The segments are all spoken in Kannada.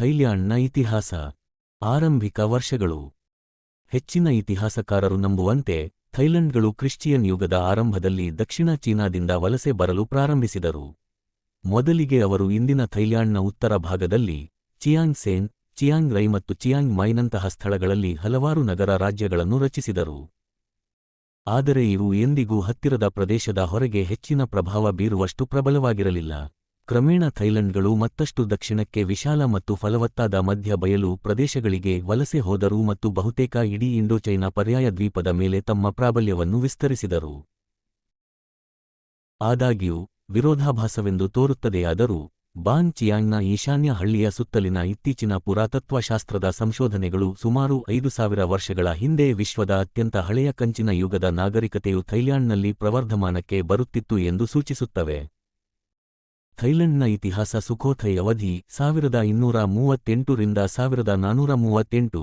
ಥೈಲ್ಯಾಂಡ್ನ ಇತಿಹಾಸ. ಆರಂಭಿಕ ವರ್ಷಗಳು. ಹೆಚ್ಚಿನ ಇತಿಹಾಸಕಾರರು ನಂಬುವಂತೆ ಥೈಲೆಂಡ್ಗಳು ಕ್ರಿಶ್ಚಿಯನ್ ಯುಗದ ಆರಂಭದಲ್ಲಿ ದಕ್ಷಿಣ ಚೀನಾದಿಂದ ವಲಸೆ ಬರಲು ಪ್ರಾರಂಭಿಸಿದರು. ಮೊದಲಿಗೆ ಅವರು ಇಂದಿನ ಥೈಲ್ಯಾಂಡ್ನ ಉತ್ತರ ಭಾಗದಲ್ಲಿ ಚಿಯಾಂಗ್ ಸೇನ್ ಚಿಯಾಂಗ್ ರೈ ಮತ್ತು ಚಿಯಾಂಗ್ ಮೈನಂತಹ ಸ್ಥಳಗಳಲ್ಲಿ ಹಲವಾರು ನಗರ ರಾಜ್ಯಗಳನ್ನು ರಚಿಸಿದರು. ಆದರೆ ಇವು ಎಂದಿಗೂ ಹತ್ತಿರದ ಪ್ರದೇಶದ ಹೊರಗೆ ಹೆಚ್ಚಿನ ಪ್ರಭಾವ ಬೀರುವಷ್ಟು ಪ್ರಬಲವಾಗಿರಲಿಲ್ಲ. ಕ್ರಮೇಣ ಥೈಲೆಂಡ್ಗಳು ಮತ್ತಷ್ಟು ದಕ್ಷಿಣಕ್ಕೆ ವಿಶಾಲ ಮತ್ತು ಫಲವತ್ತಾದ ಮಧ್ಯ ಬಯಲು ಪ್ರದೇಶಗಳಿಗೆ ವಲಸೆ ಹೋದರು ಮತ್ತು ಬಹುತೇಕ ಇಡೀ ಇಂಡೋಚೈನಾ ಪರ್ಯಾಯ ದ್ವೀಪದ ಮೇಲೆ ತಮ್ಮ ಪ್ರಾಬಲ್ಯವನ್ನು ವಿಸ್ತರಿಸಿದರು. ಆದಾಗ್ಯೂ, ವಿರೋಧಾಭಾಸವೆಂದು ತೋರುತ್ತದೆಯಾದರೂ ಬಾನ್ ಚಿಯಾಂಗ್ನ ಈಶಾನ್ಯ ಹಳ್ಳಿಯ ಸುತ್ತಲಿನ ಇತ್ತೀಚಿನ ಪುರಾತತ್ವಶಾಸ್ತ್ರದ ಸಂಶೋಧನೆಗಳು ಸುಮಾರು ಐದು ಸಾವಿರ ವರ್ಷಗಳ ಹಿಂದೆ ವಿಶ್ವದ ಅತ್ಯಂತ ಹಳೆಯ ಕಂಚಿನ ಯುಗದ ನಾಗರಿಕತೆಯು ಥೈಲ್ಯಾಂಡ್ನಲ್ಲಿ ಪ್ರವರ್ಧಮಾನಕ್ಕೆ ಬರುತ್ತಿತ್ತು ಎಂದು ಸೂಚಿಸುತ್ತವೆ. ಥೈಲೆಂಡ್ನ ಇತಿಹಾಸ ಸುಖೋಥೈ ಅವಧಿ ಸಾವಿರದ ಇನ್ನೂರ ಮೂವತ್ತೆಂಟು ರಿಂದ ಸಾವಿರದ ನಾನೂರ ಮೂವತ್ತೆಂಟು.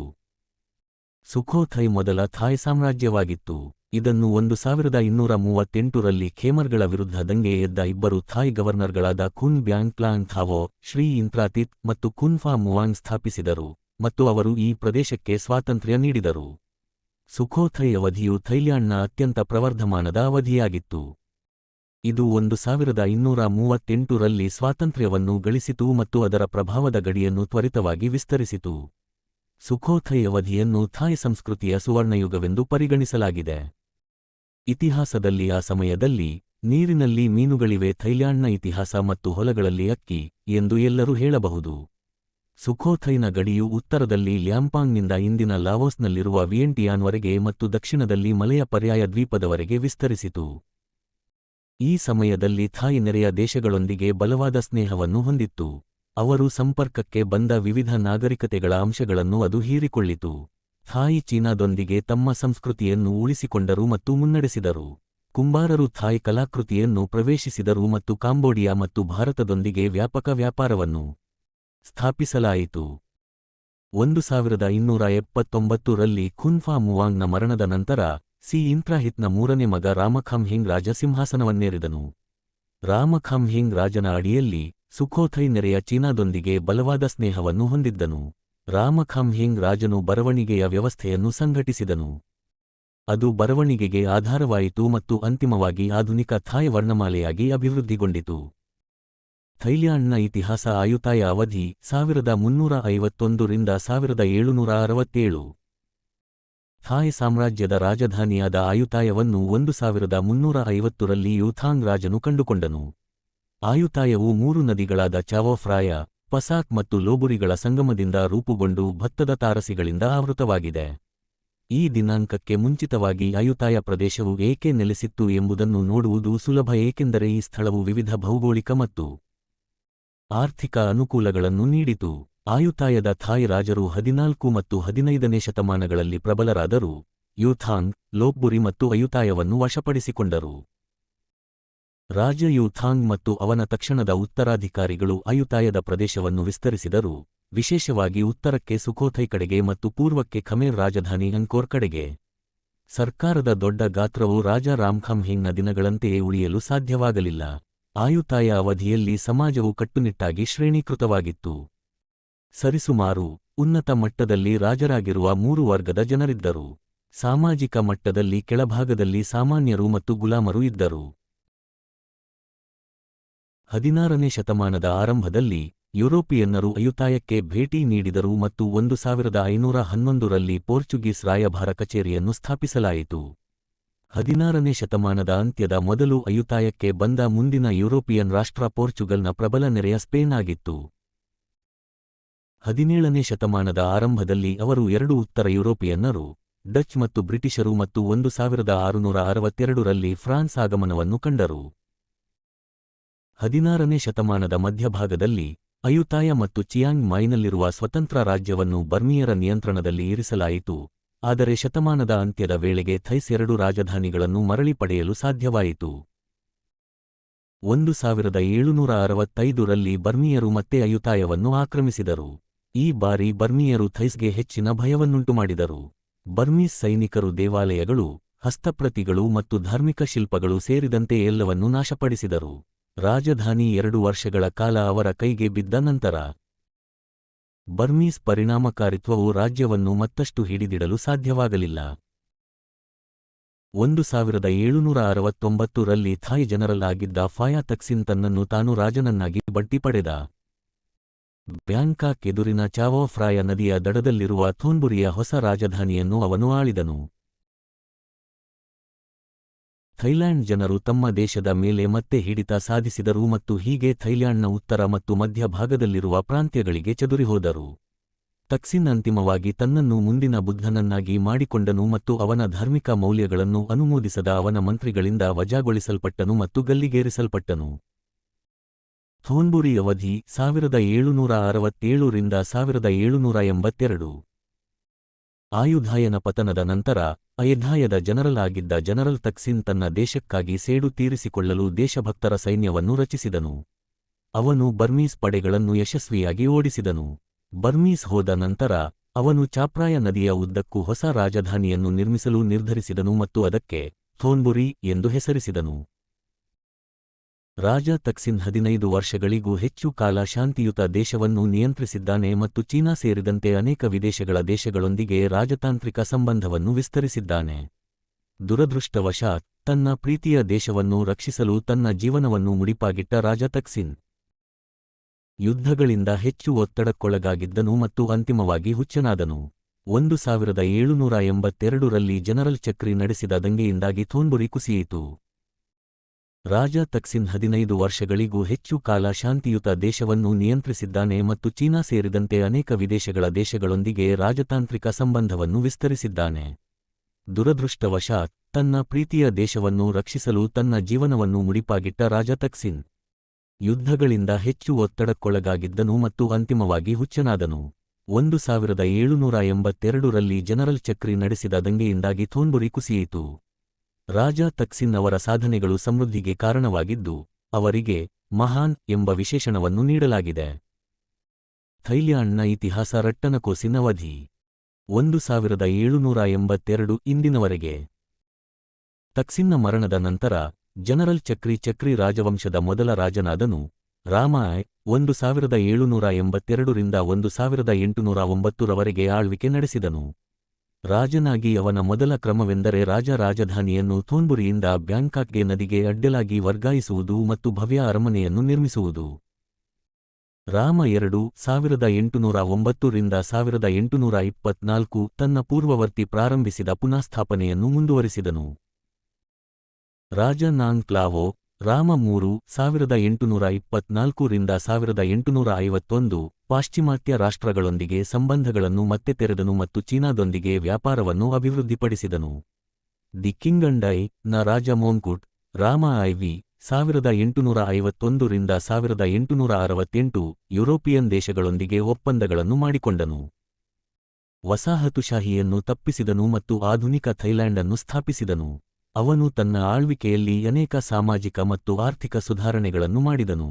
ಸುಖೋಥೈ ಮೊದಲ ಥಾಯ್ ಸಾಮ್ರಾಜ್ಯವಾಗಿತ್ತು. ಇದನ್ನು ಒಂದು ಸಾವಿರದ ಇನ್ನೂರ ಮೂವತ್ತೆಂಟರಲ್ಲಿ ಖೇಮರ್ಗಳ ವಿರುದ್ಧ ದಂಗೆ ಎದ್ದ ಇಬ್ಬರು Thai ಗವರ್ನರ್ಗಳಾದ Khun Bang Thao, Sri Inthrathit ಮತ್ತು ಕುನ್ ಫಾ ಮುವಾಂಗ್ ಸ್ಥಾಪಿಸಿದರು ಮತ್ತು ಅವರು ಈ ಪ್ರದೇಶಕ್ಕೆ ಸ್ವಾತಂತ್ರ್ಯ ನೀಡಿದರು. ಸುಖೋಥೈ ಅವಧಿಯು ಥೈಲ್ಯಾಂಡ್ನ ಅತ್ಯಂತ ಪ್ರವರ್ಧಮಾನದ ಅವಧಿಯಾಗಿತ್ತು. ಇದು ಒಂದು ಸಾವಿರದ ಇನ್ನೂರ ಮೂವತ್ತೆಂಟರಲ್ಲಿ ಸ್ವಾತಂತ್ರ್ಯವನ್ನು ಗಳಿಸಿತು ಮತ್ತು ಅದರ ಪ್ರಭಾವದ ಗಡಿಯನ್ನು ತ್ವರಿತವಾಗಿ ವಿಸ್ತರಿಸಿತು. ಸುಖೋಥೈ ಅವಧಿಯನ್ನು ಥಾಯ್ ಸಂಸ್ಕೃತಿಯ ಸುವರ್ಣಯುಗವೆಂದು ಪರಿಗಣಿಸಲಾಗಿದೆ. ಇತಿಹಾಸದಲ್ಲಿ ಆ ಸಮಯದಲ್ಲಿ ನೀರಿನಲ್ಲಿ ಮೀನುಗಳಿವೆ ಥೈಲ್ಯಾಂಡ್ನ ಇತಿಹಾಸ ಮತ್ತು ಹೊಲಗಳಲ್ಲಿ ಅಕ್ಕಿ ಎಂದು ಎಲ್ಲರೂ ಹೇಳಬಹುದು. ಸುಖೋಥೈನ ಗಡಿಯು ಉತ್ತರದಲ್ಲಿ ಲ್ಯಾಂಪಾಂಗ್ನಿಂದ ಇಂದಿನ ಲಾವೋಸ್ನಲ್ಲಿರುವ ವಿಯೆಂಟಿಯಾನ್ವರೆಗೆ ಮತ್ತು ದಕ್ಷಿಣದಲ್ಲಿ ಮಲೆಯ ಪರ್ಯಾಯ ದ್ವೀಪದವರೆಗೆ ವಿಸ್ತರಿಸಿತು. ಈ ಸಮಯದಲ್ಲಿ ಥಾಯ್ ನೆರೆಯ ದೇಶಗಳೊಂದಿಗೆ ಬಲವಾದ ಸ್ನೇಹವನ್ನು ಹೊಂದಿತ್ತು. ಅವರು ಸಂಪರ್ಕಕ್ಕೆ ಬಂದ ವಿವಿಧ ನಾಗರಿಕತೆಗಳ ಅಂಶಗಳನ್ನು ಅದು ಹೀರಿಕೊಳ್ಳಿತು. ಥಾಯ್ ಚೀನಾದೊಂದಿಗೆ ತಮ್ಮ ಸಂಸ್ಕೃತಿಯನ್ನು ಉಳಿಸಿಕೊಂಡರು ಮತ್ತು ಮುನ್ನಡೆಸಿದರು. ಕುಂಬಾರರು ಥಾಯ್ ಕಲಾಕೃತಿಯನ್ನು ಪ್ರವೇಶಿಸಿದರು ಮತ್ತು ಕಾಂಬೋಡಿಯಾ ಮತ್ತು ಭಾರತದೊಂದಿಗೆ ವ್ಯಾಪಕ ವ್ಯಾಪಾರವನ್ನು ಸ್ಥಾಪಿಸಲಾಯಿತು. ಒಂದು ಸಾವಿರದ ಇನ್ನೂರ ಎಪ್ಪತ್ತೊಂಬತ್ತರಲ್ಲಿ ಖುನ್ಫಾ ಮುವಾಂಗ್ನ ಮರಣದ ನಂತರ ಸಿ ಇಂತ್ರಾಹಿತ್ನ ಮೂರನೇ ಮಗ ರಾಮಖಂಹಿಂಗ್ ರಾಜ ಸಿಂಹಾಸನವನ್ನೇರಿದನು ರಾಮಖಂಹಿಂಗ್ ರಾಜನ ಅಡಿಯಲ್ಲಿ ಸುಖೋಥೈ ನೆರೆಯ ಚೀನಾದೊಂದಿಗೆ ಬಲವಾದ ಸ್ನೇಹವನ್ನು ಹೊಂದಿದ್ದನು. ರಾಮಖಂಹಿಂಗ್ ರಾಜನು ಬರವಣಿಗೆಯ ವ್ಯವಸ್ಥೆಯನ್ನು ಸಂಘಟಿಸಿದನು. ಅದು ಬರವಣಿಗೆಗೆ ಆಧಾರವಾಯಿತು ಮತ್ತು ಅಂತಿಮವಾಗಿ ಆಧುನಿಕ ಥಾಯ್ ವರ್ಣಮಾಲೆಯಾಗಿ ಅಭಿವೃದ್ಧಿಗೊಂಡಿತು. ಥೈಲ್ಯಾಂಡ್ನ ಇತಿಹಾಸ ಆಯುತಾಯ ಅವಧಿ ಸಾವಿರದ ಮುನ್ನೂರ ಐವತ್ತೊಂದು ರಿಂದ ಸಾವಿರದ ಏಳುನೂರ ಅರವತ್ತೇಳು. ಥಾಯ್ ಸಾಮ್ರಾಜ್ಯದ ರಾಜಧಾನಿಯಾದ ಆಯುತಾಯವನ್ನು ಒಂದು ಸಾವಿರದ ಮುನ್ನೂರ ಐವತ್ತರಲ್ಲಿ ಯೂಥಾಂಗ್ ರಾಜನು ಕಂಡುಕೊಂಡನು. ಆಯುತಾಯವು ಮೂರು ನದಿಗಳಾದ ಚಾವೋಫ್ರಾಯ, ಪಸಾಕ್ ಮತ್ತು ಲೋಬುರಿಗಳ ಸಂಗಮದಿಂದ ರೂಪುಗೊಂಡು ಭತ್ತದ ತಾರಸಿಗಳಿಂದ ಆವೃತವಾಗಿದೆ. ಈ ದಿನಾಂಕಕ್ಕೆ ಮುಂಚಿತವಾಗಿ ಆಯುತಾಯ ಪ್ರದೇಶವು ಏಕೆ ನೆಲೆಸಿತ್ತು ಎಂಬುದನ್ನು ನೋಡುವುದು ಸುಲಭ ಏಕೆಂದರೆ ಈ ಸ್ಥಳವು ವಿವಿಧ ಭೌಗೋಳಿಕ ಮತ್ತು ಆರ್ಥಿಕ ಅನುಕೂಲಗಳನ್ನು ನೀಡಿತು. ಆಯುತಾಯದ ಥಾಯ್ ರಾಜರು ಹದಿನಾಲ್ಕು ಮತ್ತು ಹದಿನೈದನೇ ಶತಮಾನಗಳಲ್ಲಿ ಪ್ರಬಲರಾದರೂ, ಯೂಥಾಂಗ್ ಲೋಪ್ಬುರಿ ಮತ್ತು ಅಯುತಾಯವನ್ನು ವಶಪಡಿಸಿಕೊಂಡರು. ರಾಜ ಯೂಥಾಂಗ್ ಮತ್ತು ಅವನ ತಕ್ಷಣದ ಉತ್ತರಾಧಿಕಾರಿಗಳು ಅಯುತಾಯದ ಪ್ರದೇಶವನ್ನು ವಿಸ್ತರಿಸಿದರು, ವಿಶೇಷವಾಗಿ ಉತ್ತರಕ್ಕೆ ಸುಖೋಥೈ ಕಡೆಗೆ ಮತ್ತು ಪೂರ್ವಕ್ಕೆ ಖಮೇರ್ ರಾಜಧಾನಿ ಅಂಕೋರ್ ಕಡೆಗೆ. ಸರ್ಕಾರದ ದೊಡ್ಡ ಗಾತ್ರವು ರಾಜ ರಾಮ್ಖಂಹಿಂಗ್ನ ದಿನಗಳಂತೆಯೇ ಉಳಿಯಲು ಸಾಧ್ಯವಾಗಲಿಲ್ಲ. ಆಯುತಾಯ ಅವಧಿಯಲ್ಲಿ ಸಮಾಜವು ಕಟ್ಟುನಿಟ್ಟಾಗಿ ಶ್ರೇಣೀಕೃತವಾಗಿತ್ತು. ಸರಿಸುಮಾರು ಉನ್ನತ ಮಟ್ಟದಲ್ಲಿ ರಾಜರಾಗಿರುವ ಮೂರು ವರ್ಗದ ಜನರಿದ್ದರು. ಸಾಮಾಜಿಕ ಮಟ್ಟದಲ್ಲಿ ಕೆಳಭಾಗದಲ್ಲಿ ಸಾಮಾನ್ಯರು ಮತ್ತು ಗುಲಾಮರು ಇದ್ದರು. ಹದಿನಾರನೇ ಶತಮಾನದ ಆರಂಭದಲ್ಲಿ ಯುರೋಪಿಯನ್ನರು ಅಯುತಾಯಕ್ಕೆ ಭೇಟಿ ನೀಡಿದರು ಮತ್ತು ಒಂದು ಸಾವಿರದ ಐನೂರ ಹನ್ನೊಂದರಲ್ಲಿ ಪೋರ್ಚುಗೀಸ್ ರಾಯಭಾರ ಕಚೇರಿಯನ್ನು ಸ್ಥಾಪಿಸಲಾಯಿತು. ಹದಿನಾರನೇ ಶತಮಾನದ ಅಂತ್ಯದ ಮೊದಲು ಅಯುತಾಯಕ್ಕೆ ಬಂದ ಮುಂದಿನ ಯುರೋಪಿಯನ್ ರಾಷ್ಟ್ರ ಪೋರ್ಚುಗಲ್ನ ಪ್ರಬಲ ನೆರೆಯ ಸ್ಪೇನ್ ಆಗಿತ್ತು. ಹದಿನೇಳನೇ ಶತಮಾನದ ಆರಂಭದಲ್ಲಿ ಅವರು ಎರಡು ಉತ್ತರ ಯುರೋಪಿಯನ್ನರು, ಡಚ್ ಮತ್ತು ಬ್ರಿಟಿಷರು ಮತ್ತು ಒಂದು ಸಾವಿರದ ಆರುನೂರ ಅರವತ್ತೆರಡರಲ್ಲಿ ಫ್ರಾನ್ಸ್ ಆಗಮನವನ್ನು ಕಂಡರು. ಹದಿನಾರನೇ ಶತಮಾನದ ಮಧ್ಯಭಾಗದಲ್ಲಿ, ಅಯುತಾಯ ಮತ್ತು ಚಿಯಾಂಗ್ ಮೈನಲ್ಲಿರುವ ಸ್ವತಂತ್ರ ರಾಜ್ಯವನ್ನು ಬರ್ಮಿಯರ ನಿಯಂತ್ರಣದಲ್ಲಿ ಇರಿಸಲಾಯಿತು, ಆದರೆ ಶತಮಾನದ ಅಂತ್ಯದ ವೇಳೆಗೆ ಥೈಸ್ ಎರಡು ರಾಜಧಾನಿಗಳನ್ನು ಮರಳಿ ಪಡೆಯಲು ಸಾಧ್ಯವಾಯಿತು. ಒಂದು ಸಾವಿರದ ಏಳುನೂರ ಬರ್ಮಿಯರು ಮತ್ತೆ ಅಯುತಾಯವನ್ನು ಆಕ್ರಮಿಸಿದರು. ಈ ಬಾರಿ ಬರ್ಮಿಯರು ಥೈಸ್ಗೆ ಹೆಚ್ಚಿನ ಭಯವನ್ನುಂಟುಮಾಡಿದರು ಬರ್ಮೀಸ್ ಸೈನಿಕರು ದೇವಾಲಯಗಳು, ಹಸ್ತಪ್ರತಿಗಳು ಮತ್ತು ಧಾರ್ಮಿಕ ಶಿಲ್ಪಗಳು ಸೇರಿದಂತೆ ಎಲ್ಲವನ್ನೂ ನಾಶಪಡಿಸಿದರು. ರಾಜಧಾನಿ ಎರಡು ವರ್ಷಗಳ ಕಾಲ ಅವರ ಕೈಗೆ ಬಿದ್ದ ನಂತರ, ಬರ್ಮೀಸ್ ಪರಿಣಾಮಕಾರಿತ್ವವು ರಾಜ್ಯವನ್ನು ಮತ್ತಷ್ಟು ಹಿಡಿದಿಡಲು ಸಾಧ್ಯವಾಗಲಿಲ್ಲ. ಒಂದು ಸಾವಿರದ ಏಳುನೂರ ಅರವತ್ತೊಂಬತ್ತು ರಲ್ಲಿ ಥಾಯ್ ಜನರಲ್ ಆಗಿದ್ದ ಫಾಯಾ ತಕ್ಸಿನ್ ತನ್ನನ್ನು ತಾನು ರಾಜನನ್ನಾಗಿ ಬಡ್ಡಿ ಪಡೆದ. ಬ್ಯಾಂಕಾಕ್ ಎದುರಿನ ಚಾವೋಫ್ರಾಯ ನದಿಯ ದಡದಲ್ಲಿರುವ ಥೂನ್ಬುರಿಯ ಹೊಸ ರಾಜಧಾನಿಯನ್ನು ಅವನು ಆಳಿದನು. ಥೈಲ್ಯಾಂಡ್ ಜನರು ತಮ್ಮ ದೇಶದ ಮೇಲೆ ಮತ್ತೆ ಹಿಡಿತ ಸಾಧಿಸಿದರು ಮತ್ತು ಹೀಗೆ ಥೈಲ್ಯಾಂಡ್ನ ಉತ್ತರ ಮತ್ತು ಮಧ್ಯ ಭಾಗದಲ್ಲಿರುವ ಪ್ರಾಂತ್ಯಗಳಿಗೆ ಚದುರಿಹೋದರು. ತಕ್ಸಿನ್ ಅಂತಿಮವಾಗಿ ತನ್ನನ್ನು ಮುಂದಿನ ಬುದ್ಧನನ್ನಾಗಿ ಮಾಡಿಕೊಂಡನು ಮತ್ತು ಅವನ ಧಾರ್ಮಿಕ ಮೌಲ್ಯಗಳನ್ನು ಅನುಮೋದಿಸದ ಅವನ ಮಂತ್ರಿಗಳಿಂದ ವಜಾಗೊಳಿಸಲ್ಪಟ್ಟನು ಮತ್ತು ಗಲ್ಲಿಗೇರಿಸಲ್ಪಟ್ಟನು. ಥೋನ್ಬುರಿ ಅವಧಿ ಸಾವಿರದ ಏಳುನೂರ ಅರವತ್ತೇಳು ರಿಂದ ಸಾವಿರದ ಏಳುನೂರ ಎಂಬತ್ತೆರಡು. ಆಯುಧಾಯನ ಪತನದ ನಂತರ ಅಯೋಧ್ಯಾಯದ ಜನರಲ್ ಆಗಿದ್ದ ಜನರಲ್ ತಕ್ಸಿನ್ ತನ್ನ ದೇಶಕ್ಕಾಗಿ ಸೇಡು ತೀರಿಸಿಕೊಳ್ಳಲು ದೇಶಭಕ್ತರ ಸೈನ್ಯವನ್ನು ರಚಿಸಿದನು. ಅವನು ಬರ್ಮೀಸ್ ಪಡೆಗಳನ್ನು ಯಶಸ್ವಿಯಾಗಿ ಓಡಿಸಿದನು. ಬರ್ಮೀಸ್ ಹೋದ ನಂತರ ಅವನು ಚಾಪ್ರಾಯ ನದಿಯ ಉದ್ದಕ್ಕೂ ಹೊಸ ರಾಜಧಾನಿಯನ್ನು ನಿರ್ಮಿಸಲು ನಿರ್ಧರಿಸಿದನು ಮತ್ತು ಅದಕ್ಕೆ ಥೋನ್ಬುರಿ ಎಂದು ಹೆಸರಿಸಿದನು. ರಾಜ ತಕ್ಸಿನ್ ಹದಿನೈದು ವರ್ಷಗಳಿಗೂ ಹೆಚ್ಚು ಕಾಲ ಶಾಂತಿಯುತ ದೇಶವನ್ನು ನಿಯಂತ್ರಿಸಿದ್ದಾನೆ ಮತ್ತು ಚೀನಾ ಸೇರಿದಂತೆ ಅನೇಕ ವಿದೇಶಗಳ ದೇಶಗಳೊಂದಿಗೆ ರಾಜತಾಂತ್ರಿಕ ಸಂಬಂಧವನ್ನು ವಿಸ್ತರಿಸಿದ್ದಾನೆ. ದುರದೃಷ್ಟವಶಾತ್, ತನ್ನ ಪ್ರೀತಿಯ ದೇಶವನ್ನು ರಕ್ಷಿಸಲು ತನ್ನ ಜೀವನವನ್ನು ಮುಡಿಪಾಗಿಟ್ಟ ರಾಜ ತಕ್ಸಿನ್ ಯುದ್ಧಗಳಿಂದ ಹೆಚ್ಚು ಒತ್ತಡಕ್ಕೊಳಗಾಗಿದ್ದನು ಮತ್ತು ಅಂತಿಮವಾಗಿ ಹುಚ್ಚನಾದನು. ಒಂದು ಸಾವಿರದ ಏಳುನೂರ ಎಂಬತ್ತೆರಡರಲ್ಲಿ ಜನರಲ್ ಚಕ್ರಿ ನಡೆಸಿದ ದಂಗೆಯಿಂದಾಗಿ ಥೋನ್ಬುರಿ ಕುಸಿಯಿತು. ರಾಜ ತಕ್ಸಿನ್ ಹದಿನೈದು ವರ್ಷಗಳಿಗೂ ಹೆಚ್ಚು ಕಾಲ ಶಾಂತಿಯುತ ದೇಶವನ್ನು ನಿಯಂತ್ರಿಸಿದ್ದಾನೆ ಮತ್ತು ಚೀನಾ ಸೇರಿದಂತೆ ಅನೇಕ ವಿದೇಶಗಳ ದೇಶಗಳೊಂದಿಗೆ ರಾಜತಾಂತ್ರಿಕ ಸಂಬಂಧವನ್ನು ವಿಸ್ತರಿಸಿದ್ದಾನೆ. ದುರದೃಷ್ಟವಶಾತ್, ತನ್ನ ಪ್ರೀತಿಯ ದೇಶವನ್ನು ರಕ್ಷಿಸಲು ತನ್ನ ಜೀವನವನ್ನು ಮುಡಿಪಾಗಿಟ್ಟ ರಾಜ ತಕ್ಸಿನ್ ಯುದ್ಧಗಳಿಂದ ಹೆಚ್ಚು ಒತ್ತಡಕ್ಕೊಳಗಾಗಿದ್ದನು ಮತ್ತು ಅಂತಿಮವಾಗಿ ಹುಚ್ಚನಾದನು. ಒಂದು ಸಾವಿರದ ಏಳುನೂರ ಎಂಬತ್ತೆರಡರಲ್ಲಿ ಜನರಲ್ ಚಕ್ರಿ ನಡೆಸಿದ ದಂಗೆಯಿಂದಾಗಿ ಥೋನ್ಬುರಿ ಕುಸಿಯಿತು. ರಾಜ ತಕ್ಸಿನ್ ಅವರ ಸಾಧನೆಗಳು ಸಮೃದ್ಧಿಗೆ ಕಾರಣವಾಗಿದ್ದು, ಅವರಿಗೆ ಮಹಾನ್ ಎಂಬ ವಿಶೇಷಣವನ್ನು ನೀಡಲಾಗಿದೆ. ಥೈಲ್ಯಾಂಡ್ನ ಇತಿಹಾಸ ರಟ್ಟನಕೋಸಿನ ಅವಧಿ. ಒಂದು ಸಾವಿರದ ಏಳುನೂರ ಎಂಬತ್ತೆರಡು ಇಂದಿನವರೆಗೆ. ತಕ್ಸಿನ್ನ ಮರಣದ ನಂತರ, ಜನರಲ್ ಚಕ್ರಿ ಚಕ್ರಿ ರಾಜವಂಶದ ಮೊದಲ ರಾಜನಾದನು, ರಾಮಾಯ್, ಒಂದು ಸಾವಿರದ ಏಳುನೂರ ಎಂಬತ್ತೆರಡರಿಂದ ಒಂದು ಸಾವಿರದ ಎಂಟುನೂರ ಒಂಬತ್ತರವರೆಗೆ ಆಳ್ವಿಕೆ ನಡೆಸಿದನು. ರಾಜನಾಗಿ ಅವನ ಮೊದಲ ಕ್ರಮವೆಂದರೆ ರಾಜ ರಾಜಧಾನಿಯನ್ನು ಥೋನ್ಬುರಿಯಿಂದ ಬ್ಯಾಂಕಾಕ್ಗೆ ನದಿಗೆ ಅಡ್ಡಲಾಗಿ ವರ್ಗಾಯಿಸುವುದು ಮತ್ತು ಭವ್ಯ ಅರಮನೆಯನ್ನು ನಿರ್ಮಿಸುವುದು. ರಾಮ ಎರಡು ಸಾವಿರದ ಎಂಟುನೂರ ಒಂಬತ್ತರಿಂದ ಸಾವಿರದ ಎಂಟುನೂರ ಇಪ್ಪತ್ನಾಲ್ಕು ತನ್ನ ಪೂರ್ವವರ್ತಿ ಪ್ರಾರಂಭಿಸಿದ ಪುನಃಸ್ಥಾಪನೆಯನ್ನು ಮುಂದುವರಿಸಿದನು. ರಾಜ ನಾನ್ ಕ್ಲಾವೋ ರಾಮ ಮೂರು, ಸಾವಿರದ ಎಂಟುನೂರ ಇಪ್ಪತ್ನಾಲ್ಕು ರಿಂದ ಸಾವಿರದ ಎಂಟುನೂರ ಐವತ್ತೊಂದು, ಪಾಶ್ಚಿಮಾತ್ಯ ರಾಷ್ಟ್ರಗಳೊಂದಿಗೆ ಸಂಬಂಧಗಳನ್ನು ಮತ್ತೆ ತೆರೆದನು ಮತ್ತು ಚೀನಾದೊಂದಿಗೆ ವ್ಯಾಪಾರವನ್ನು ಅಭಿವೃದ್ಧಿಪಡಿಸಿದನು. ದಿ ಕಿಂಗಂಡೈ ನ ರಾಜ ಮೋನ್ಕುಟ್ ರಾಮ ಐವಿ ಸಾವಿರದ ಎಂಟುನೂರ ಐವತ್ತೊಂದರಿಂದ ಸಾವಿರದ ಎಂಟುನೂರ ಅರವತ್ತೆಂಟು ಯುರೋಪಿಯನ್ ದೇಶಗಳೊಂದಿಗೆ ಒಪ್ಪಂದಗಳನ್ನು ಮಾಡಿಕೊಂಡನು. ವಸಾಹತುಶಾಹಿಯನ್ನು ತಪ್ಪಿಸಿದನು ಮತ್ತು ಆಧುನಿಕ ಥೈಲ್ಯಾಂಡ್ ಅನ್ನು ಸ್ಥಾಪಿಸಿದನು. ಅವನು ತನ್ನ ಆಳ್ವಿಕೆಯಲ್ಲಿ ಅನೇಕ ಸಾಮಾಜಿಕ ಮತ್ತು ಆರ್ಥಿಕ ಸುಧಾರಣೆಗಳನ್ನು ಮಾಡಿದನು.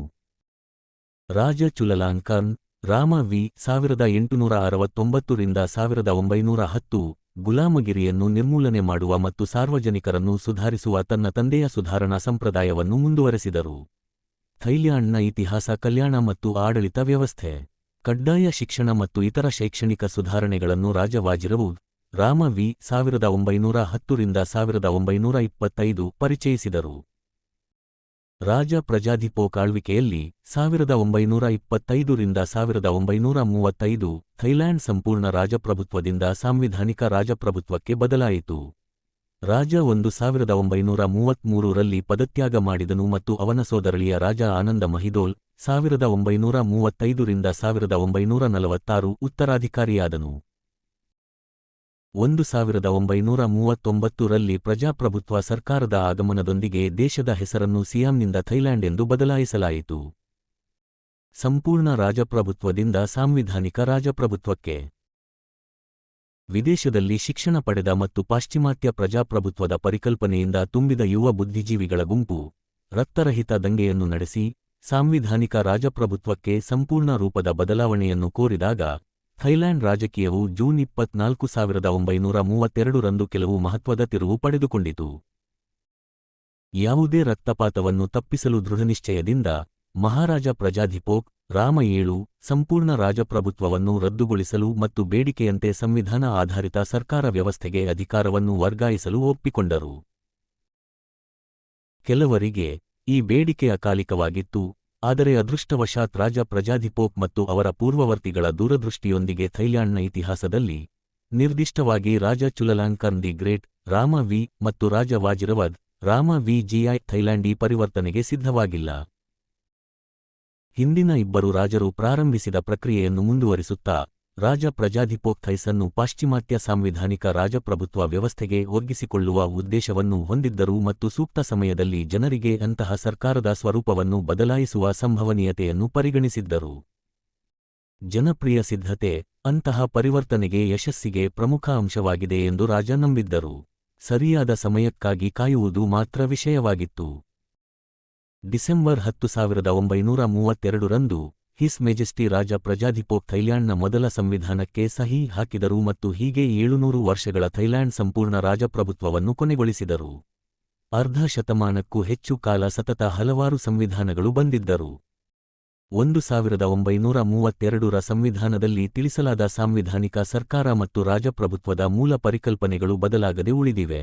ರಾಜ ಚುಲಲಾಂಕನ್ ರಾಮ ವಿ, ಸಾವಿರದ ಎಂಟುನೂರ ಅರವತ್ತೊಂಬತ್ತರಿಂದ ಸಾವಿರದ ಒಂಬೈನೂರ ಹತ್ತು, ಗುಲಾಮಗಿರಿಯನ್ನು ನಿರ್ಮೂಲನೆ ಮಾಡುವ ಮತ್ತು ಸಾರ್ವಜನಿಕರನ್ನು ಸುಧಾರಿಸುವ ತನ್ನ ತಂದೆಯ ಸುಧಾರಣಾ ಸಂಪ್ರದಾಯವನ್ನು ಮುಂದುವರೆಸಿದರು. ಥೈಲ್ಯಾಂಡ್ನ ಇತಿಹಾಸ ಕಲ್ಯಾಣ ಮತ್ತು ಆಡಳಿತ ವ್ಯವಸ್ಥೆ. ಕಡ್ಡಾಯ ಶಿಕ್ಷಣ ಮತ್ತು ಇತರ ಶೈಕ್ಷಣಿಕ ಸುಧಾರಣೆಗಳನ್ನು ರಾಜವಾಜಿರವು ರಾಮ ವಿ ಸಾವಿರದ ಒಂಬೈನೂರ ಹತ್ತರಿಂದ ಸಾವಿರದ ಒಂಬೈನೂರ ಇಪ್ಪತ್ತೈದು ಪರಿಚಯಿಸಿದರು. ರಾಜ ಪ್ರಜಾಧಿಪೋ ಕಾಳ್ವಿಕೆಯಲ್ಲಿ ಸಾವಿರದ ಒಂಬೈನೂರ ಇಪ್ಪತ್ತೈದರಿಂದ ಸಾವಿರದ ಒಂಬೈನೂರ ಮೂವತ್ತೈದು ಥೈಲ್ಯಾಂಡ್ ಸಂಪೂರ್ಣ ರಾಜಪ್ರಭುತ್ವದಿಂದ ಸಾಂವಿಧಾನಿಕ ರಾಜಪ್ರಭುತ್ವಕ್ಕೆ ಬದಲಾಯಿತು. ರಾಜ ಒಂದು ಸಾವಿರದ ಒಂಬೈನೂರ ಮೂವತ್ಮೂರರಲ್ಲಿ ಪದತ್ಯಾಗ ಮಾಡಿದನು ಮತ್ತು ಅವನ ಸೋದರಳಿಯ ರಾಜ ಆನಂದ ಮಹಿದೋಲ್ ಸಾವಿರದ ಒಂಬೈನೂರ ಮೂವತ್ತೈದರಿಂದ ಸಾವಿರದ ಒಂಬೈನೂರ ನಲವತ್ತಾರು ಉತ್ತರಾಧಿಕಾರಿಯಾದನು. ಒಂದು ಸಾವಿರದ ಒಂಬೈನೂರ ಮೂವತ್ತೊಂಬತ್ತರಲ್ಲಿ ಪ್ರಜಾಪ್ರಭುತ್ವ ಸರ್ಕಾರದ ಆಗಮನದೊಂದಿಗೆ ದೇಶದ ಹೆಸರನ್ನು ಸಿಯಾಂನಿಂದ ಥೈಲ್ಯಾಂಡ್ ಎಂದು ಬದಲಾಯಿಸಲಾಯಿತು. ಸಂಪೂರ್ಣ ರಾಜಪ್ರಭುತ್ವದಿಂದ ಸಾಂವಿಧಾನಿಕ ರಾಜಪ್ರಭುತ್ವಕ್ಕೆ. ವಿದೇಶದಲ್ಲಿ ಶಿಕ್ಷಣ ಪಡೆದ ಮತ್ತು ಪಾಶ್ಚಿಮಾತ್ಯ ಪ್ರಜಾಪ್ರಭುತ್ವದ ಪರಿಕಲ್ಪನೆಯಿಂದ ತುಂಬಿದ ಯುವ ಬುದ್ಧಿಜೀವಿಗಳ ಗುಂಪು, ರಕ್ತರಹಿತ ದಂಗೆಯನ್ನು ನಡೆಸಿ, ಸಾಂವಿಧಾನಿಕ ರಾಜಪ್ರಭುತ್ವಕ್ಕೆ ಸಂಪೂರ್ಣ ರೂಪದ ಬದಲಾವಣೆಯನ್ನು ಕೋರಿದಾಗ ಥೈಲ್ಯಾಂಡ್ ರಾಜಕೀಯವು ಜೂನ್ ಇಪ್ಪತ್ನಾಲ್ಕು ಸಾವಿರದ ಒಂಬೈನೂರ ಮೂವತ್ತೆರಡರಂದು ಕೆಲವು ಮಹತ್ವದ ತಿರುವು ಪಡೆದುಕೊಂಡಿತು. ಯಾವುದೇ ರಕ್ತಪಾತವನ್ನು ತಪ್ಪಿಸಲು ದೃಢನಿಶ್ಚಯದಿಂದ ಮಹಾರಾಜ ಪ್ರಜಾಧಿಪೋಕ್, ರಾಮ ಏಳು, ಸಂಪೂರ್ಣ ರಾಜಪ್ರಭುತ್ವವನ್ನು ರದ್ದುಗೊಳಿಸಲು ಮತ್ತು ಬೇಡಿಕೆಯಂತೆ ಸಂವಿಧಾನ ಆಧಾರಿತ ಸರ್ಕಾರ ವ್ಯವಸ್ಥೆಗೆ ಅಧಿಕಾರವನ್ನು ವರ್ಗಾಯಿಸಲು ಒಪ್ಪಿಕೊಂಡರು. ಕೆಲವರಿಗೆ ಈ ಬೇಡಿಕೆ ಅಕಾಲಿಕವಾಗಿತ್ತು ಆದರೆ ಅದೃಷ್ಟವಶಾತ್ ರಾಜ ಪ್ರಜಾಧಿಪೋಕ್ ಮತ್ತು ಅವರ ಪೂರ್ವವರ್ತಿಗಳ ದೂರದೃಷ್ಟಿಯೊಂದಿಗೆ ಥೈಲ್ಯಾಂಡ್ನ ಇತಿಹಾಸದಲ್ಲಿ ನಿರ್ದಿಷ್ಟವಾಗಿ ರಾಜ Chulalongkorn the great, Rama V ಮತ್ತು ರಾಜ ವಾಜಿರವದ್, ರಾಮ ವಿ ಜಿಐ ಥೈಲ್ಯಾಂಡ್ ಈ ಪರಿವರ್ತನೆಗೆ ಸಿದ್ಧವಾಗಿಲ್ಲ. ಹಿಂದಿನ ಇಬ್ಬರು ರಾಜರು ಪ್ರಾರಂಭಿಸಿದ ಪ್ರಕ್ರಿಯೆಯನ್ನು ಮುಂದುವರಿಸುತ್ತಾ ರಾಜ ಪ್ರಜಾಧಿಪೋಕ್ಥೈಸನ್ನು ಪಾಶ್ಚಿಮಾತ್ಯ ಸಾಂವಿಧಾನಿಕ ರಾಜಪ್ರಭುತ್ವ ವ್ಯವಸ್ಥೆಗೆ ಒಗ್ಗಿಸಿಕೊಳ್ಳುವ ಉದ್ದೇಶವನ್ನು ಹೊಂದಿದ್ದರು ಮತ್ತು ಸೂಕ್ತ ಸಮಯದಲ್ಲಿ ಜನರಿಗೆ ಅಂತಹ ಸರ್ಕಾರದ ಸ್ವರೂಪವನ್ನು ಬದಲಾಯಿಸುವ ಸಂಭವನೀಯತೆಯನ್ನು ಪರಿಗಣಿಸಿದ್ದರು. ಜನಪ್ರಿಯ ಸಿದ್ಧತೆ ಅಂತಹ ಪರಿವರ್ತನೆಗೆ ಯಶಸ್ಸಿಗೆ ಪ್ರಮುಖ ಅಂಶವಾಗಿದೆ ಎಂದು ರಾಜ ನಂಬಿದ್ದರು. ಸರಿಯಾದ ಸಮಯಕ್ಕಾಗಿ ಕಾಯುವುದು ಮಾತ್ರ ವಿಷಯವಾಗಿತ್ತು. ಡಿಸೆಂಬರ್ ಹತ್ತು ಸಾವಿರದ ಒಂಬೈನೂರ ಮೂವತ್ತೆರಡರಂದು ಹಿಸ್ ಮೆಜೆಸ್ಟಿ ರಾಜ ಪ್ರಜಾಧಿಪೋಕ್ ಥೈಲ್ಯಾಂಡ್ನ ಮೊದಲ ಸಂವಿಧಾನಕ್ಕೆ ಸಹಿ ಹಾಕಿದರು ಮತ್ತು ಹೀಗೆ ಏಳುನೂರು ವರ್ಷಗಳ ಥೈಲ್ಯಾಂಡ್ ಸಂಪೂರ್ಣ ರಾಜಪ್ರಭುತ್ವವನ್ನು ಕೊನೆಗೊಳಿಸಿದರು. ಅರ್ಧ ಶತಮಾನಕ್ಕೂ ಹೆಚ್ಚು ಕಾಲ ಸತತ ಹಲವಾರು ಸಂವಿಧಾನಗಳು ಬಂದಿದ್ದರು. ಒಂದು ಸಾವಿರದ ಒಂಬೈನೂರ ಮೂವತ್ತೆರಡರ ಸಂವಿಧಾನದಲ್ಲಿ ತಿಳಿಸಲಾದ ಸಾಂವಿಧಾನಿಕ ಸರ್ಕಾರ ಮತ್ತು ರಾಜಪ್ರಭುತ್ವದ ಮೂಲ ಪರಿಕಲ್ಪನೆಗಳು ಬದಲಾಗದೆ ಉಳಿದಿವೆ.